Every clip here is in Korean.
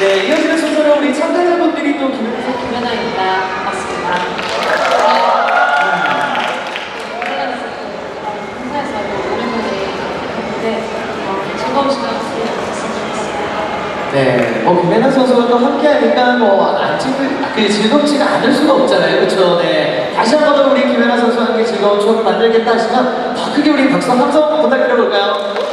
네, 이어지는 순서로 우리 참가자분들이 또 김현아 네, 김연아입니다. 반갑습니다. 행사에서 오랜만에 했는데 어, 즐거운 시간 보냈으면 좋겠습니다. 네, 뭐 김연아 선수가 또 함께하니까 뭐안 즐, 그 즐겁지가 않을 수가 없잖아요, 그렇죠? 네, 다시 한 번 더 우리 김연아 선수와 함께 즐거운 추억을 만들겠다 하시면 더 크게 우리 박수 함성 부탁드려볼까요?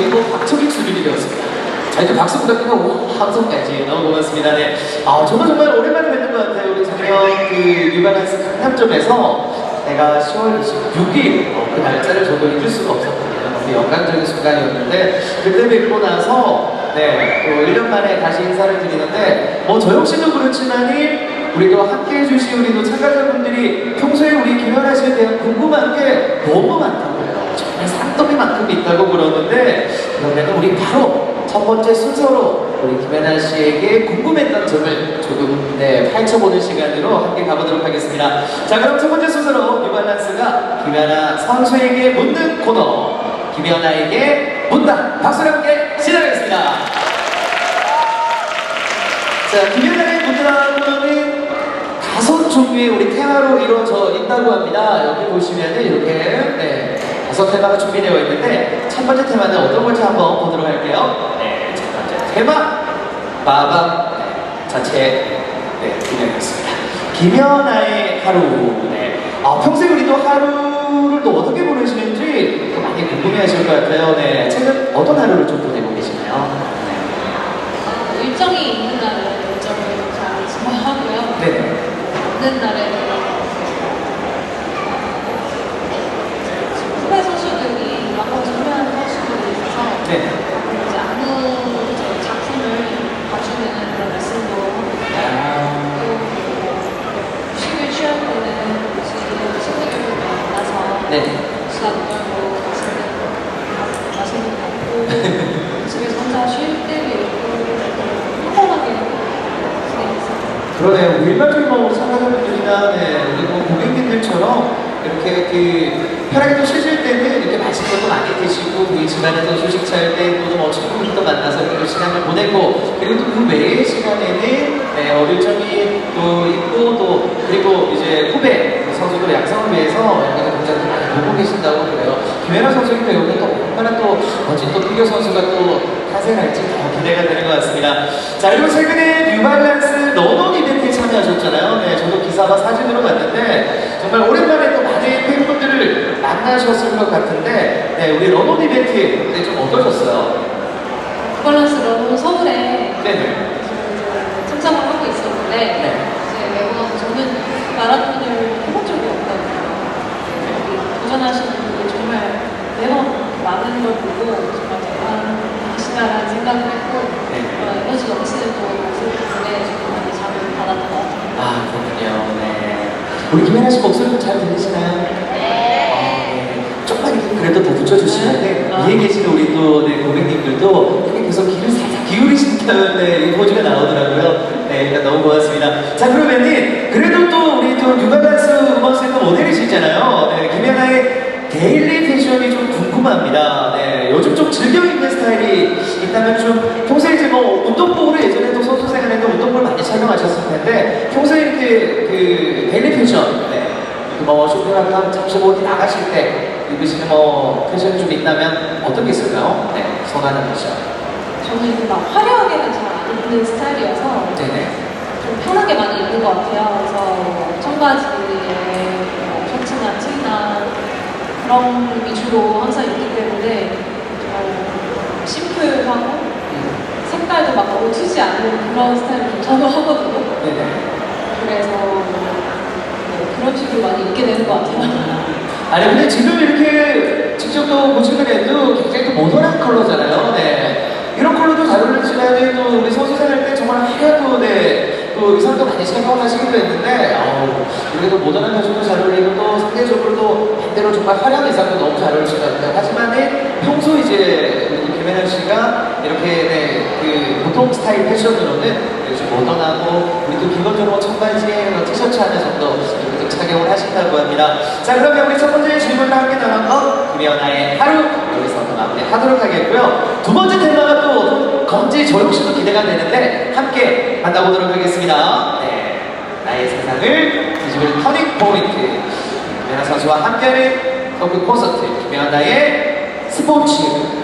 거의 뭐 박철희 수준이 되었습니다. 자, 이제 박수 부탁드리고 함성까지 너무 고맙습니다. 네, 아, 정말 정말 오랜만에 뵙는 것 같아요. 우리 작년 그 뉴발란스 강남점에서 내가 10월 26일 어, 그 날짜를 저도 잊을 수가 없었거든요. 너무 영광적인 순간이었는데 그때 뵙고 나서 네, 또 1년 만에 다시 인사를 드리는데 뭐 저 역시도 그렇지만이 우리도 함께 해주신 우리 또 참가자분들이 평소에 우리 김연아 씨에 대한 궁금한 게 너무 많다고 산더미만큼 있다고 그러는데 그러면 우리 바로 첫 번째 순서로 우리 김연아 씨에게 궁금했던 점을 조금 네, 파헤쳐보는 시간으로 함께 가보도록 하겠습니다. 자 그럼 첫 번째 순서로 뉴발란스가 김연아 선수에게 묻는 코너 김연아에게 묻다 박수를 함께 시작하겠습니다. 자, 김연아의 문화는 다섯 종류의 우리 테마로 이루어져 있다고 합니다. 여기 보시면은 이렇게 네, 다섯 테마가 준비되어 있는데 첫 번째 테마는 어떤 건지 한번 보도록 할게요. 네, 첫 번째 테마 마밤 자체 네, 진행했습니다. 김연아의 하루. 네. 아, 평소에 우리 또 하루를 또 어떻게 보내시는지 또 많이 궁금해하실 것 같아요. 네, 최근 어떤 하루를 좀 보내고 계시나요? 어, 일정이 있는 날은 일정을 잘 진행하고요. 네. 네. 없는 날에는 후배 선수들이 막고 참여하는 선수들이 있어서 네. 이제 안무 이제 작품을 그런 레슨도 하고 아, 또 휴식을 취할 때는 지금 친구들을 만나서 네. 시간 떨고 맛있는 밥, 맛있는 거 먹고 집에서 혼자 쉴 때도 있고 평범하게 지내겠습니다. 그러네요. 일반적인 뭐 참가자분들이나 네, 그리고 고객님들처럼 이렇게 그 편하게 또 쉬실 때는 이렇게 맛있는 것도 많이 드시고 그 집안에서 휴식 취할 때또뭐 친구들도 만나서 이렇게 시간을 보내고 그리고 또 그 외의 시간에는 네, 어릴 적이 또 있고 또 그리고 이제 후배 선수들 양성을 위해서 여기서 굉장히 많이 보고 계신다고 그래요. 김연아 선수님 배우는 또 얼마나 또 멋진 또 피겨 선수가 또 탄생할지 더 기대가 되는 것 같습니다. 자 그리고 최근에 뉴발란스 러너 이벤트에 참여하셨잖아요. 네, 저도 기사와 사진으로 봤는데 정말 오랜만에 또 많은 팬분들을 만나셨을 것 같은데 네, 우리 러너 이벤트 네, 좀 어떠셨어요? 밸런스로 서울에 네네. 참석을 하고 있었는데 네. 이제 매번 저는 마라톤을 해본 적이 없거든요. 도전하시는 분들 정말 매번 많은 걸 보고 정말 대단하시다라는 생각을 했고 네. 어, 에너지 넘치는 또 모습 정말 많이 잠을 받았던 것 같아요. 아 그렇군요. 네. 우리 김연아 씨 목소리 좀잘 들리시나요? 네. 조금만 이렇게 그래도 더 붙여주시는데 아. 위에 계시는 우리 또 네, 고객님들도 계속 귀를 살짝 기울이시니까 네, 이 포즈가 나오더라고요. 네, 일단 너무 고맙습니다. 자 그러면은 그래도 또 우리 또 뉴발란스 음원센터 모델이시잖아요. 네, 김연아의 데일리 패션이 좀 궁금합니다. 네, 요즘 좀 즐겨 입는 스타일이 있다면 좀 평소에 이제 뭐 운동복으로 예전에도 선수 생활에도 운동복을 많이 착용하셨을 텐데 평소에 이렇게 그 데일리 패션, 네, 뭐 쇼핑하거나 잠시 뭐 어디 나가실 때 입으시는 뭐 패션이 좀 있다면 어떤 게 있을까요? 네, 선호하는 패션. 저는 막 화려하게는 잘 안 입는 스타일이어서 네네. 좀 편하게 많이 입는 것 같아요. 그래서 청바지에 뭐 셔츠나 티나 그런 위주로 항상 입기 때문에 좀 심플하고 음, 색깔도 막 너무 튀지 않는 그런 스타일을 좀 선호하거든요. 네네. 그래서 네, 그런 식으로 많이 입게 되는 것 같아요. 아니 근데 지금 이렇게 직접 또 보시면 해도 굉장히 또 모던한 컬러잖아요. 네. 이런 컬러도 잘 어울리지만 또 우리 선수 생활 때 정말 하얗고 네. 또 의상도 많이 생각하시기도 했는데 어우, 그래도 모던한 패션도 잘 어울리고 또 상대적으로 또 반대로 정말 화려한 의상도 너무 잘 어울리실 것 같아요. 하지만 은 평소 이제 김혜연 씨가 이렇게 네, 그 보통 스타일 패션으로는 좀 모던하고 우리 또 기본적으로 청바지에 뭐 티셔츠 하나 정도 이렇게 좀 착용을 하신다고 합니다. 자 그러면 우리 첫 번째 질문을 함께 거 김연아의 하루 여기서 또 마무리하도록 하겠고요. 두 번째 테마가 또 건지 저 역시도 기대가 되는데 함께 만나보도록 하겠습니다. 네, 나의 세상을 뒤집을 터닝 포인트 김연아 선수와 함께하는 토크 콘서트 김연아의 스포츠.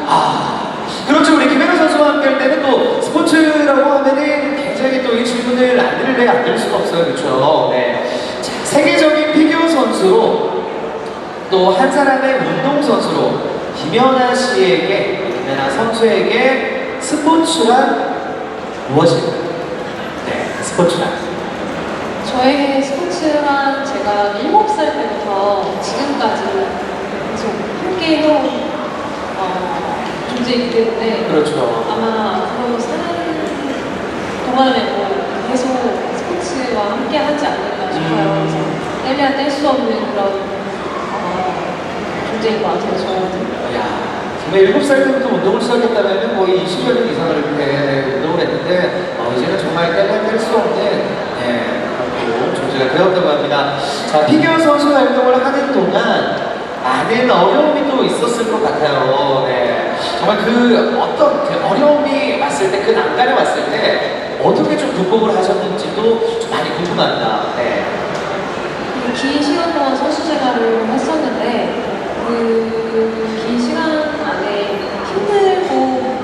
아 그렇죠 우리 김연아 선수와 함께 할 때는 또 스포츠라고 하면은 굉장히 또 이 질문을 안 들래 안들 수가 없어요, 그렇죠? 네. 자, 세계적인 피겨 선수로 또 한 사람의 운동 선수로 김연아 씨에게 김연아 선수에게 스포츠란 무엇일까요? 네, 스포츠란. 저에게 스포츠란 제가 7살 때부터 지금까지 계속 함께 해온 어, 존재이기 때문에 그렇죠. 아마 앞으로 사는 동안에도 계속 스포츠와 함께 하지 않을까 싶어요. 음. 그래서 떼면 뗄수 없는 그런 어, 존재인 것 같아요, 저한테. 야, 정말 7살 때부터 운동을 시작했다면 거의 20여 년 이상을 이렇게 운동을 했는데 어, 이제는 정말 떼면 뗄수 없는 네, 그런 또 존재가 되었다고 합니다. 자, 피겨 선수 활동을 하는 동안 많은 어려움이 또 있었을 것 같아요. 네. 정말 그 어떤 그 어려움이 왔을 때, 그 난간이 왔을 때 어떻게 좀 극복을 하셨는지도 좀 많이 궁금합니다. 네. 그긴 시간 동안 선수 생활을 했었는데 그 긴 시간 안에 힘들고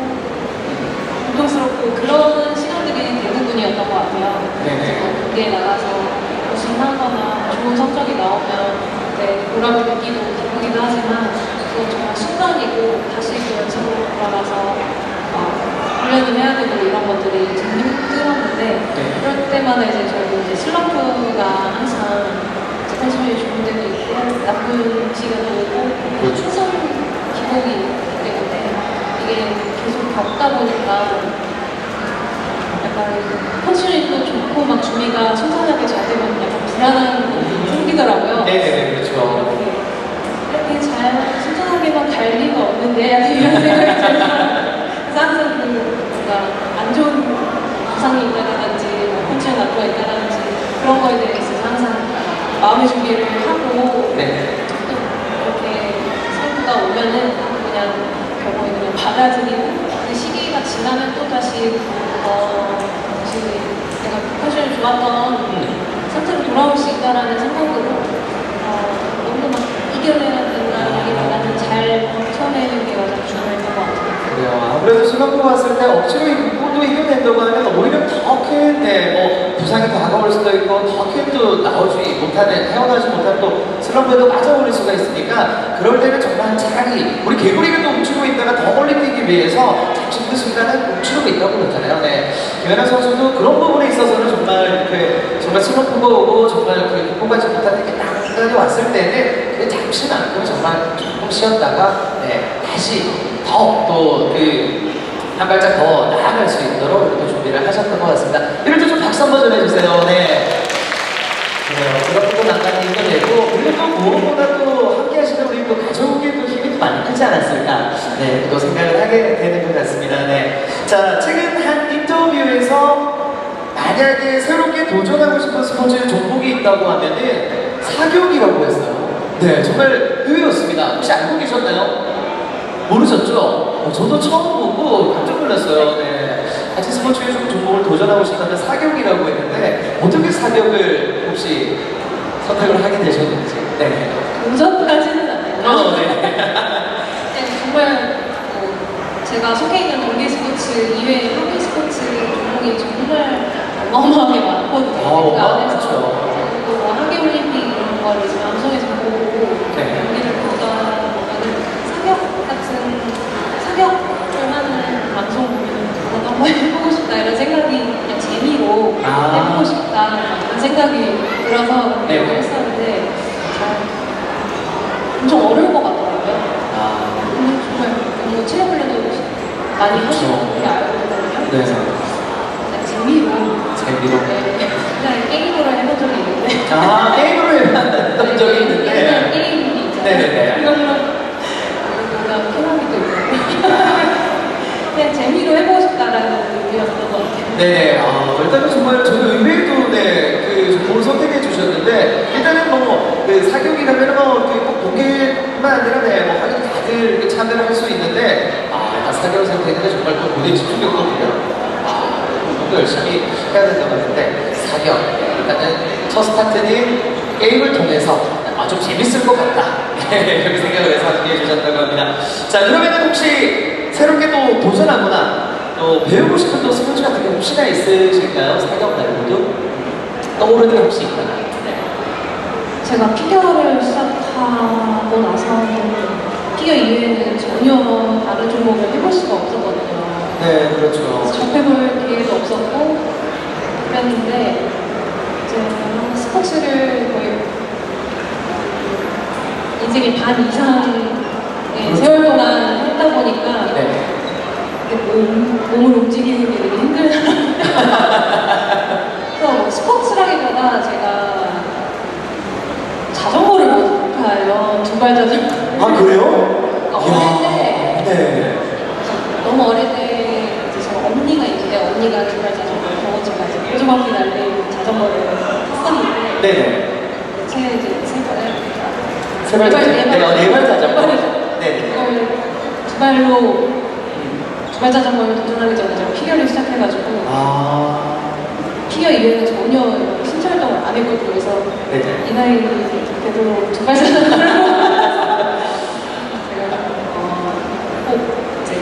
고통스럽고 그런 시간들이 대부분이었던 것 같아요. 네네. 경기에 나가서 우승하거나 좋은 성적이 나오면 네, 보람을 느끼고 기쁘기도 하지만 그건 정말 순간이고 다시 그 연습으로 돌아가서 어, 훈련을 해야 되고 이런 것들이 좀 힘들었는데 네. 그럴 때마다 이제 저희 이제 슬럼프가 항상 이제 컨디션이 좋은 때도 있고 나쁜 시간도 있고 그렇죠. 항상 기복이 있기 때문에 이게 계속 겪다 보니까 약간 컨디션이 또 좋고 막 준비가 순탄하게 잘 되면 약간 불안한 부분이 생기더라고요. 네네네, 그렇죠. 이렇게, 이렇게 잘 순탄하게만 갈 리가 없는데 이런 생각이 들어요. 그래서 항상 그 뭔가 안 좋은 부상이 있다든지 뭐 컨디션 나쁘가 있다든지 그런 거에 대해서 항상 마음의 준비를 하고 네. 또 이렇게 선수가 오면은 그냥 결국에 그냥 받아들이고 그 시기가 지나면 또 다시 어 다시 내가 컨디션이 좋았던 음. 상태로 돌아올 수 있다라는 생각으로 어 너무 막 이겨내야 된다기보다는 잘 그래요. 아무래도 슬럼프 왔을 때 억지로 이기고도 이겨낸다고 하면 오히려 더큰 네, 뭐 부상이 다가올 수도 있고 더큰 또 나오지 못하는 헤어나지 못하는 또 슬럼프에도 빠져버릴 수가 있으니까 그럴 때는 정말 차라리 우리 개구리가 또 움츠고 있다가 더 멀리 뛰기 위해서 잠시 그 순간은 움츠고 있다고 그러잖아요. 네. 김연아 선수도 그런 부분에 있어서는 정말 이렇게 정말 슬럼프가 오고 정말 그 극복하지 못하는 게 난간이 왔을 때는 그 잠시만큼 정말 조금 쉬었다가 네, 다시 더 또 그 한 발짝 더 나아갈 수 있도록 또 준비를 하셨던 것 같습니다. 이럴 때 좀 박수 한번 좀 해주세요. 네. 그래요. 그렇게 또 난간이 이겨내고 그리고 또 무엇보다 또 함께 하시는 우리 또 가족의 또 힘이 또 많이 크지 않았을까 네, 또 생각을 하게 되는 것 같습니다. 네. 자, 최근 한 인터뷰에서 만약에 새롭게 도전하고 싶은 스포츠 종목이 있다고 하면은 사격이라고 했어요. 네, 정말 의외였습니다. 혹시 알고 계셨나요? 모르셨죠? 어, 저도 처음 보고 깜짝 놀랐어요. 네. 같이 스포츠 중 종목을 도전하고 싶다면 사격이라고 했는데 어떻게 사격을 혹시 선택을 하게 되셨는지. 네. 도전까지는 않아요. 어, 네. 네, 정말 뭐 제가 속해 있는 동계 스포츠 이외에 한계 스포츠 종목이 정말 어마어마하게 많거든요. 아, 그 안에서 많죠. 그리고 뭐 한계 올림픽 이런 거를 이제 방송에서 보고 네. 경기를 보다 보면은 사격 같은 사격을 하는 방송 보면 나도 한번 해보고 싶다 이런 생각이 그냥 재미로 아. 해보고 싶다 이런 생각이 들어서 네. 그렇게 했었는데 잘 엄청 어려울 것 같더라고요. 아, 근데 정말 너무 체력 훈련도 많이 하시고 그렇게 알고 있거든요. 네. 그냥 재미로 재미로. 네, 그냥 게임으로 해본 적이 있는데 아, 게임으로 해봤던 적이 옛날 있는데. 게임이 있잖아요. 네네네. 그걸로 뭔가 캐나비도 있고 그냥 재미로 해보고 싶다라는 의미였던 것 같아요. 네, 아, 일단은 정말 저는 의외로 네, 그그 종목을 선택해 주셨는데 일단은 뭐그 사격이라면 뭐꼭 동계만 아니라 네, 뭐 하여튼 다들 이렇게 참여를 할 수 있는데 아 일단 사격을 선택했는데 정말 또 무대 집중력도 보면 아또 열심히 해야 된다고 하는데 사격 일단은 첫 스타트는 게임을 통해서 아 좀 재밌을 것 같다 이렇게 생각을 해서 준비해 주셨다고 합니다. 자 그러면은 혹시 새롭게 또 도전하거나 또 배우고 싶은 또 스포츠 같은 게 혹시나 있으실까요? 사격 말고도 떠오르는 게 혹시 있나요? 네. 제가 피겨를 시작하고 나서는 피겨 이외에는 전혀 다른 종목을 해볼 수가 없었거든요. 네, 그렇죠. 접해볼 기회도 없었고 그랬는데 이제 스포츠를 거의 인생의 반 이상의 세월 동안 했다 보니까 네. 몸, 몸을 움직이는 게 되게 힘들더라고요. 그래서 뭐 스포츠라기보다 제가 자전거를 못 타요. 두발 자전거. 아, 그래요? 어, 어릴 때 네. 너무 어릴 때 이제 저 언니가 이제 언니가 두발 자전거 타고 제가 이제 고주바퀴 날리는 자전거를 탔었는데 네네. 제 이제 세 발, 세 발, 네 발, 네, 어, 네발 자전거. 네 발이죠. 네. 이걸 두 발로 두발 자전거를 도전하기 전에 제가 피겨를 시작해가지고 아. 피겨 이외에는 전혀 신체 활동을 안 했거든요. 그래서 네네. 이 나이 되도록 두발 자전거를 제가 어, 꼭 이제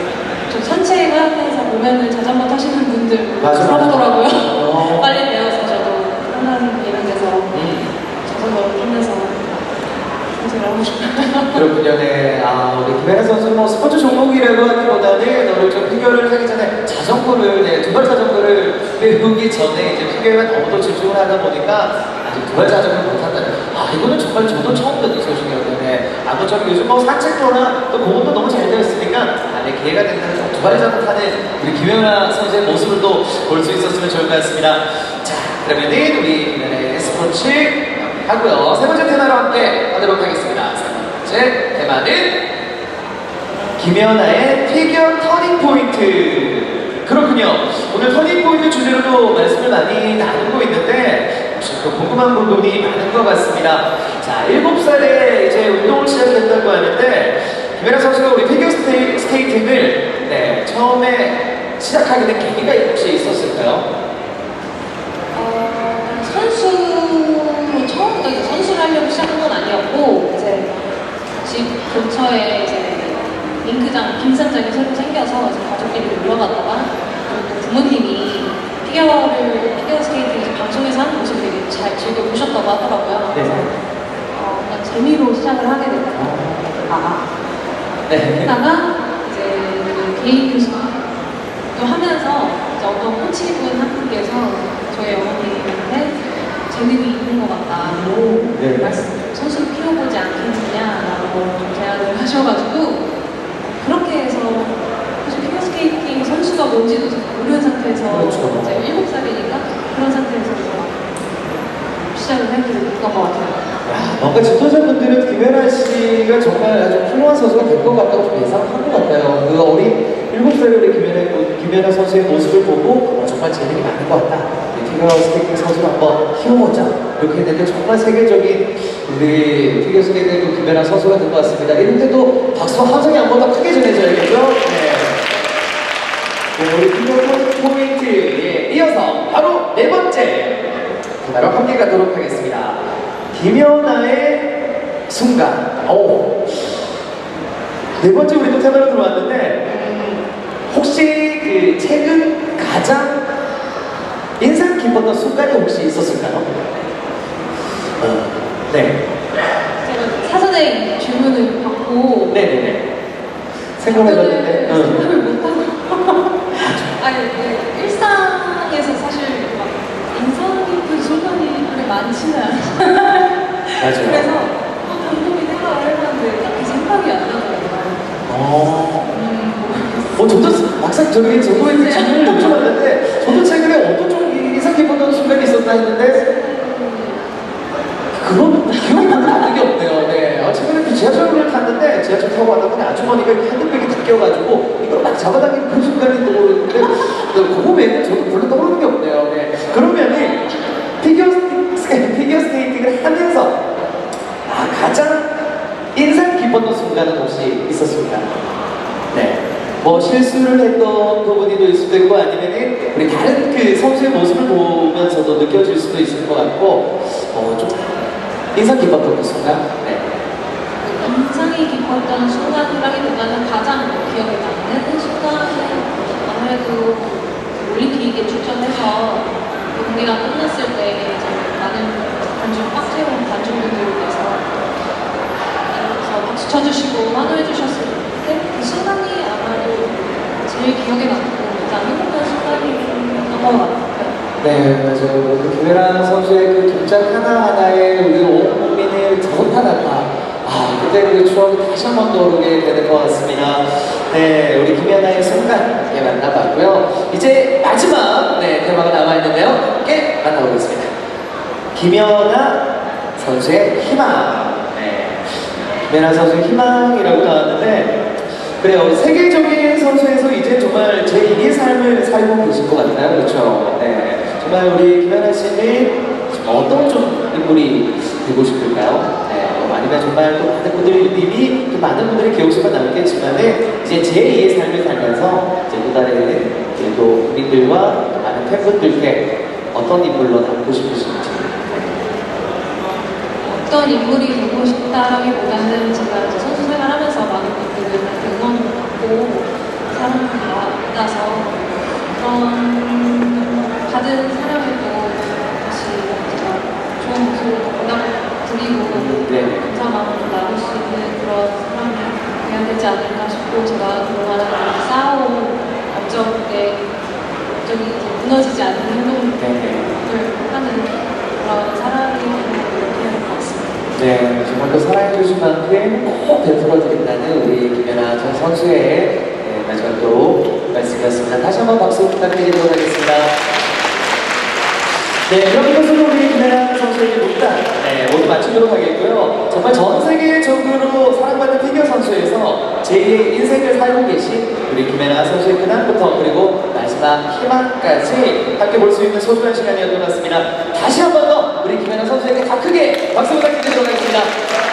좀 산책하면서 보면은 자전거 타시는 분들 맞아, 맞아. 부럽더라고요. 어. 빨리 배워서 저도 편한 이런 데서 음. 자전거를 타면서 싶어요. 그렇군요. 네. 아, 우리 김혜라 선수는 뭐 스포츠 종목이라고 하기보다는 너를 좀 피겨를 하기 전에 자전거를, 네, 두발 자전거를 배우기 전에 이제 피겨에 너무 더 집중을 하다 보니까 아직 두발 자전거를 못한다는. 아, 이거는 정말 저도 처음 듣는. 네. 아무쪼록 요즘 뭐 산책로나 또 그것도 너무 잘 되어 있으니까 아, 네, 기회가 된다면 좀 두발 자전거 타는 우리 김혜라 선수의 모습을 또 볼 수 있었으면 좋을 것 같습니다. 자, 그러면은 우리 김혜라의 스포츠 하고요. 세 번째 테마로 함께 하도록 하겠습니다. 세 번째 테마는 김연아의 피겨 터닝 포인트. 그렇군요. 오늘 터닝 포인트 주제로도 말씀을 많이 나누고 있는데 혹시 또 궁금한 부분이 많은 것 같습니다. 자, 7살에 이제 운동을 시작했다고 하는데 김연아 선수가 우리 피겨 스테이, 스케이팅을 네, 처음에 시작하게 된 계기가 혹시 있었을까요? 어, 선수로 처음부터 이제 선수를 하려고 시작한 건 아니었고 이제 집 근처에 이제 링크장 빙산장이 새로 생겨서 이제 가족끼리 놀러 갔다가 또 부모님이 피겨를 피겨 스케이팅 이제 방송에서 하는 모습을 되게 잘 즐겨 보셨다고 하더라고요. 그래서 어, 그냥 재미로 시작을 하게 됐어요. 아, 네. 했다가 이제 그 개인 교습도 하면서 이제 어떤 코치분 한 분께서 저희 어머니한테 재능이 있는 것 같다 고 네. 말씀 선수를 키워보지 않겠느냐라고 좀 제안을 하셔가지고 그렇게 해서 사실 피겨스케이팅 선수가 뭔지도 잘 모르는 상태에서 그렇죠. 이제 일곱 살이니까 그런 상태에서 시작을 됐던 것 같아요. 야, 뭔가 지도자분들은 김연아 씨가 정말 아주 훌륭한 선수가 될 것 같다고 좀 예상한 것 같아요. 그 어린 7살의 우리 김연아, 김연아 선수의 모습을 보고 어, 정말 재능이 많은 것 같다. 우리 피겨 스케이팅 선수를 한번 키워보자. 이렇게 했는데 정말 세계적인 우리 피겨 스케이팅 김연아 선수가 된것 같습니다. 이럴 때도 박수 한 성이 한 번 더 크게 전해줘야겠죠? 네. 네, 우리 피겨 포인트에 이어서 바로 네 번째 바로 함께 가도록 하겠습니다. 김연아의 순간. 오. 네 번째 우리 또 테마로 들어왔는데 음, 혹시 그 최근 가장 인상 깊었던 순간이 혹시 있었을까요? 어, 네. 제가 사전에 질문을 받고 네네네. 생각해봤는데. 응. 그 일상에서 사실 막 인상 깊은 순간이 그렇게 많지는 않아요 맞아요. 그래서 어, 곰곰이 생각을 해봤는데 딱히 생각이 안 나더라고요 어. 음, 어, 저도 막상 저기 저도 이 질문 이라는 곳이 있었습니다. 네. 뭐 실수를 했던 부분이도 있을 거고 아니면은 우리 다른 그 선수의 모습을 보면서도 느껴질 수도 있을 것 같고 어, 좀 인상 깊었던 모습인가? 네. 인상이 깊었던 순간이라기보다는 가장 기억에 남는 순간은 아무래도 올림픽에 추천해서 경기가 끝났을 때 이제 많은 관중, 빡세운 관중분들께서 그래서 박수 쳐주시고 환호해 주셨을 때그 순간이 아마도 제일 기억에 남고 행복한 순간이었던 것 같아요. 네, 맞아요. 그 김연아 선수의 그 동작 하나하나에 우리 온 국민을 자극하다가 아, 그때 그 추억이 다시 한 번 떠오르게 되는 것 같습니다. 네, 우리 김연아의 순간 함께 만나봤고요. 이제 마지막 네, 테마가 남아있는데요. 함께 만나보겠습니다. 김연아 선수의 희망. 네. 김연아 선수의 희망이라고 나왔는데 그래요. 세계적인 선수에서 이제 정말 제2의 삶을 살고 계신 것 같아요. 그렇죠? 네. 정말 우리 김연아 씨는 어떤 좀 인물이 되고 싶을까요? 네. 어, 아니면 정말 또 많은 분들이 이미 또 많은 분들이 기억 속에 남겠지만은 이제 제2의 삶을 살면서 이제 또 다른 또 국민들과 또 많은 팬분들께 어떤 인물로 남고 싶으신지. 어떤 인물이 되고 싶다기보다는 제가 이제 선수 생활하면서 많은 분들한테 응원을 받고 사랑을 받아서 그런 받은 사랑에도 다시 제가 좋은 모습을 보답드리고 네. 감사 마음으로 나눌 수 있는 그런 사람이 돼야 되지 않을까 싶고 제가 그동안 쌓아온 업적에 업적이 이제 무너지지 않는 행동을 네. 하는 그런 사람이 되는 것 같습니다. 네, 정말 또 사랑해주신 만큼 꼭 베풀어드린다는 우리 김연아 전 선수의 네, 마지막 또 말씀이었습니다. 다시 한번 박수 부탁드리도록 하겠습니다. 네, 이렇게 해서 우리 김연아 선수에게 묻다 네, 모두 마치도록 하겠고요. 정말 전 세계적으로 사랑받는 피겨 선수에서 제2의 인생을 살고 계신 우리 김연아 선수의 근황부터 그리고 마지막 희망까지 함께 볼 수 있는 소중한 시간이었던 것 같습니다. 다시 한 번 더 우리 김연아 선수에게 더 크게 박수 부탁드리도록 하겠습니다.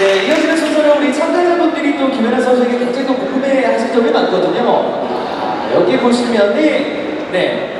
네, 이어지는 순서로 우리 참가자분들이 또 김연아 선수에게 굉장히 또 궁금해 하실 점이 많거든요. 아, 여기 보시면은, 네,